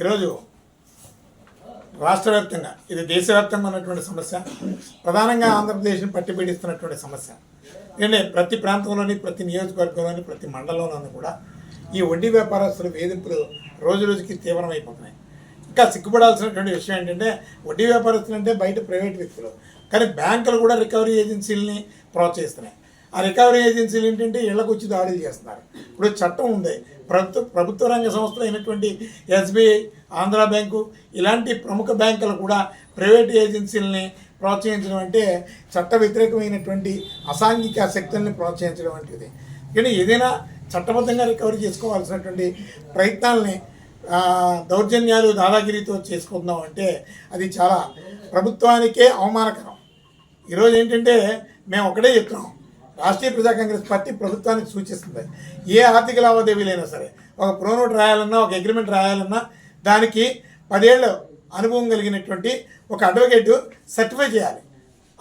ఈరోజు రాష్ట్ర వ్యాప్తంగా ఇది దేశవ్యాప్తంగా ఉన్నటువంటి సమస్య ప్రధానంగా ఆంధ్రప్రదేశ్ని పట్టిపీడిస్తున్నటువంటి సమస్య. ఎందుకంటే ప్రతి ప్రాంతంలోని ప్రతి నియోజకవర్గంలోని ప్రతి మండలంలోనూ కూడా ఈ వడ్డీ వ్యాపారస్తుల వేధింపులు రోజు రోజుకి తీవ్రమైపోతున్నాయి. ఇంకా సిగ్గుపడాల్సినటువంటి విషయం ఏంటంటే వడ్డీ వ్యాపారస్తులు అంటే బయట ప్రైవేట్ వ్యక్తులు. కానీ బ్యాంకులు కూడా రికవరీ ఏజెన్సీలని ప్రోత్సహిస్తున్నాయి. ఆ రికవరీ ఏజెన్సీలు ఏంటంటే ఇళ్ళకు వచ్చి దాడులు చేస్తున్నారు. ఇప్పుడు చట్టం ఉంది. ప్రభుత్వ ప్రభుత్వ రంగ సంస్థలు అయినటువంటి ఎస్బీఐ ఆంధ్ర బ్యాంకు ఇలాంటి ప్రముఖ బ్యాంకులు కూడా ప్రైవేట్ ఏజెన్సీలని ప్రోత్సహించడం అంటే చట్ట వ్యతిరేకమైనటువంటి అసాంఘిక శక్తుల్ని ప్రోత్సహించడం వంటిది. కానీ ఏదైనా చట్టబద్ధంగా రికవరీ చేసుకోవాల్సినటువంటి ప్రయత్నాలని దౌర్జన్యాలు దాదాగిరితో చేసుకుందాం అంటే అది చాలా ప్రభుత్వానికే అవమానకరం. ఈరోజు ఏంటంటే మేము ఒకటే చెప్తున్నాం. రాష్ట్రీయ ప్రజా కాంగ్రెస్ పార్టీ ప్రభుత్వానికి సూచిస్తుంది. ఏ ఆర్థిక లావాదేవీలైనా సరే ఒక ప్రోనోట్ రాయాలన్నా ఒక అగ్రిమెంట్ రాయాలన్నా దానికి పదేళ్ళు అనుభవం కలిగినటువంటి ఒక అడ్వకేట్ సర్టిఫై చేయాలి.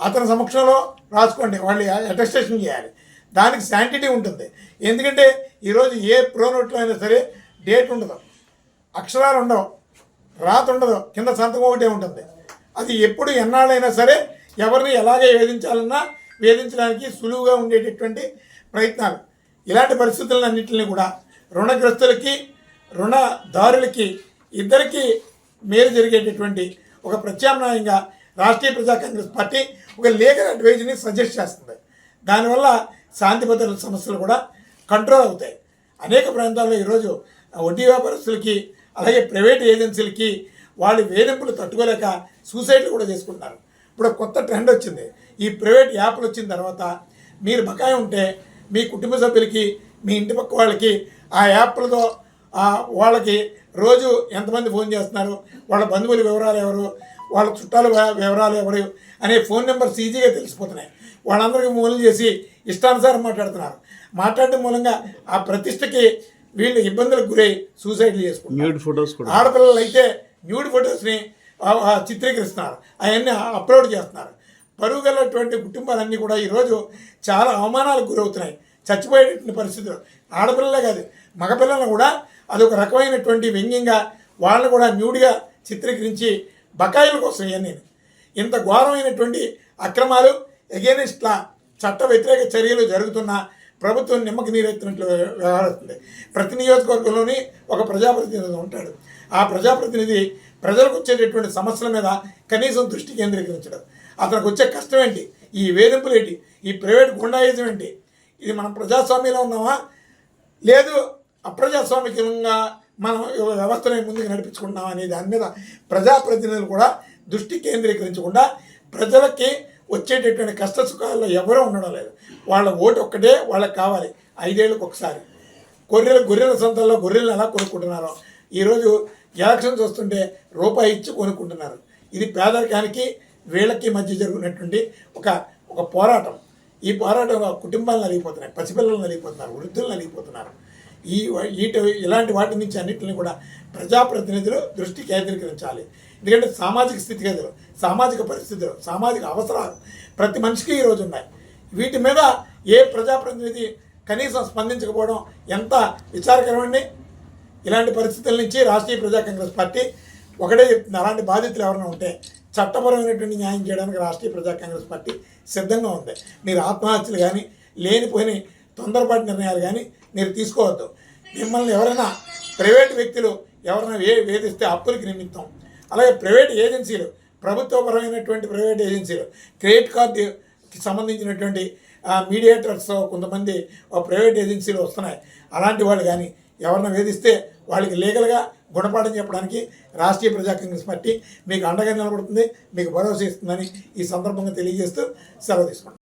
అతని సమక్షంలో రాసుకోండి వాళ్ళు అటెస్టేషన్ చేయాలి. దానికి శాంటిటీ ఉంటుంది. ఎందుకంటే ఈరోజు ఏ ప్రోనోట్లో అయినా సరే డేట్ ఉండదు. అక్షరాలు ఉండవు. రాత ఉండదు. కింద సంతకం ఒకటే ఉంటుంది. అది ఎప్పుడు ఎన్నాళ్ళైనా సరే ఎవరిని ఎలాగే వేధించాలన్నా వేధించడానికి సులువుగా ఉండేటటువంటి ప్రయత్నాలు. ఇలాంటి పరిస్థితులన్నింటినీ కూడా రుణగ్రస్తులకి రుణదారులకి ఇద్దరికీ మేలు జరిగేటటువంటి ఒక ప్రత్యామ్నాయంగా రాష్ట్రీయ ప్రజా కాంగ్రెస్ పార్టీ ఒక లీగల్ అడ్వైజ్ని సజెస్ట్ చేస్తుంది. దానివల్ల శాంతి భద్రత సమస్యలు కూడా కంట్రోల్ అవుతాయి. అనేక ప్రాంతాల్లో ఈరోజు వడ్డీ వ్యాపారస్తులకి అలాగే ప్రైవేట్ ఏజెన్సీలకి వాళ్ళ వేధింపులు తట్టుకోలేక సూసైడ్లు కూడా చేసుకుంటున్నారు. ఇప్పుడు కొత్త ట్రెండ్ వచ్చింది. ఈ ప్రైవేట్ యాప్లు వచ్చిన తర్వాత మీరు బకాయి ఉంటే మీ కుటుంబ సభ్యులకి మీ ఇంటి పక్క వాళ్ళకి ఆ యాప్లతో వాళ్ళకి రోజు ఎంతమంది ఫోన్ చేస్తున్నారు వాళ్ళ బంధువుల వివరాలు ఎవరు వాళ్ళ చుట్టాల వివరాలు ఎవరు అనే ఫోన్ నెంబర్స్ ఈజీగా తెలిసిపోతున్నాయి. వాళ్ళందరికీ మూలం చేసి ఇష్టానుసారం మాట్లాడుతున్నారు. మాట్లాడడం మూలంగా ఆ ప్రతిష్టకి వీళ్ళు ఇబ్బందులకు గురై సూసైడ్లు చేసుకుంటారు న్యూడ్ ఫొటోస్ ఆడపిల్లలు అయితే న్యూడ్ ఫొటోస్ని చిత్రీకరిస్తున్నారు. అవన్నీ అప్లోడ్ చేస్తున్నారు. పరువు గలటువంటి కుటుంబాలన్నీ కూడా ఈరోజు చాలా అవమానాలకు గురవుతున్నాయి. చచ్చిపోయేటువంటి పరిస్థితులు ఆడపిల్లలే కాదు మగపిల్లలను కూడా అదొక రకమైనటువంటి వ్యంగ్యంగా వాళ్ళని కూడా న్యూడ్గా చిత్రీకరించి బకాయిల కోసం ఇవన్నీ. ఇంత ఘోరమైనటువంటి అక్రమాలు ఎగేనిస్ట్ల చట్ట వ్యతిరేక చర్యలు జరుగుతున్నా ప్రభుత్వం నిమ్మకి నీరెత్తినట్లు వ్యవహరిస్తుంది. ప్రతి నియోజకవర్గంలోని ఒక ప్రజాప్రతినిధి ఉంటాడు. ఆ ప్రజాప్రతినిధి ప్రజలకు వచ్చేటటువంటి సమస్యల మీద కనీసం దృష్టి కేంద్రీకరించడం. అతనికి వచ్చే కష్టం ఏంటి? ఈ వేధింపులు ఏంటి? ఈ ప్రైవేట్ గుండాయిజం ఏంటి? ఇది మనం ప్రజాస్వామ్యంలో ఉన్నామా? లేదు అప్రజాస్వామికంగా మనం వ్యవస్థను ముందుకు నడిపించుకుంటున్నాం అనే దాని మీద ప్రజాప్రతినిధులు కూడా దృష్టి కేంద్రీకరించకుండా ప్రజలకి వచ్చేటటువంటి కష్ట సుఖాల్లో ఎవరూ ఉండడం లేదు. వాళ్ళ ఓటు ఒక్కటే వాళ్ళకి కావాలి. ఐదేళ్ళకి ఒకసారి. గొర్రెల గొర్రెల సంతల్లో గొర్రెలను ఎలా కొనుక్కుంటున్నారో. ఈరోజు ఎలక్షన్స్ వస్తుంటే రూపాయి ఇచ్చి కొనుక్కుంటున్నారు. ఇది పేదరికానికి వీళ్ళకి మధ్య జరుగుతున్నటువంటి ఒక ఒక పోరాటం. ఈ పోరాటం కుటుంబాలు నలిగిపోతున్నాయి పసిపిల్లలు నలిగిపోతున్నారు వృద్ధులు నలిగిపోతున్నారు. ఈ ఈట ఇలాంటి వాటి నుంచి అన్నింటిని కూడా ప్రజాప్రతినిధులు దృష్టి కేంద్రీకరించాలి. ఎందుకంటే సామాజిక స్థితిగతులు సామాజిక పరిస్థితులు సామాజిక అవసరాలు ప్రతి మనిషికి ఈరోజు ఉన్నాయి. వీటి మీద ఏ ప్రజాప్రతినిధి కనీసం స్పందించకపోవడం ఎంత విచారకరమండి? ఇలాంటి పరిస్థితుల నుంచి రాష్ట్రీయ ప్రజా కాంగ్రెస్ పార్టీ ఒకటే చెప్తుంది. అలాంటి బాధితులు ఎవరైనా ఉంటే చట్టపరమైనటువంటి న్యాయం చేయడానికి రాష్ట్రీయ ప్రజా కాంగ్రెస్ పార్టీ సిద్ధంగా ఉంది. మీరు ఆత్మహత్యలు కానీ లేనిపోయిన తొందరపాటు నిర్ణయాలు కానీ మీరు తీసుకోవద్దు. మిమ్మల్ని ఎవరైనా ప్రైవేట్ వ్యక్తులు ఎవరైనా వే వేధిస్తే అప్పులకి నిమిత్తం. అలాగే ప్రైవేట్ ఏజెన్సీలు ప్రభుత్వపరమైనటువంటి ప్రైవేట్ ఏజెన్సీలు క్రెడిట్ కార్డుకి సంబంధించినటువంటి మీడియేటర్స్ కొంతమంది ఆ ప్రైవేట్ ఏజెన్సీలు వస్తున్నాయి. అలాంటి వాళ్ళు కానీ ఎవరిని వేధిస్తే వాళ్ళకి లీగల్గా గుణపాఠం చెప్పడానికి రాష్ట్రీయ ప్రజా కాంగ్రెస్ పార్టీ మీకు అండగా నిలబడుతుంది మీకు భరోసా ఇస్తుందని ఈ సందర్భంగా తెలియజేస్తూ సెలవు తీసుకుంటాం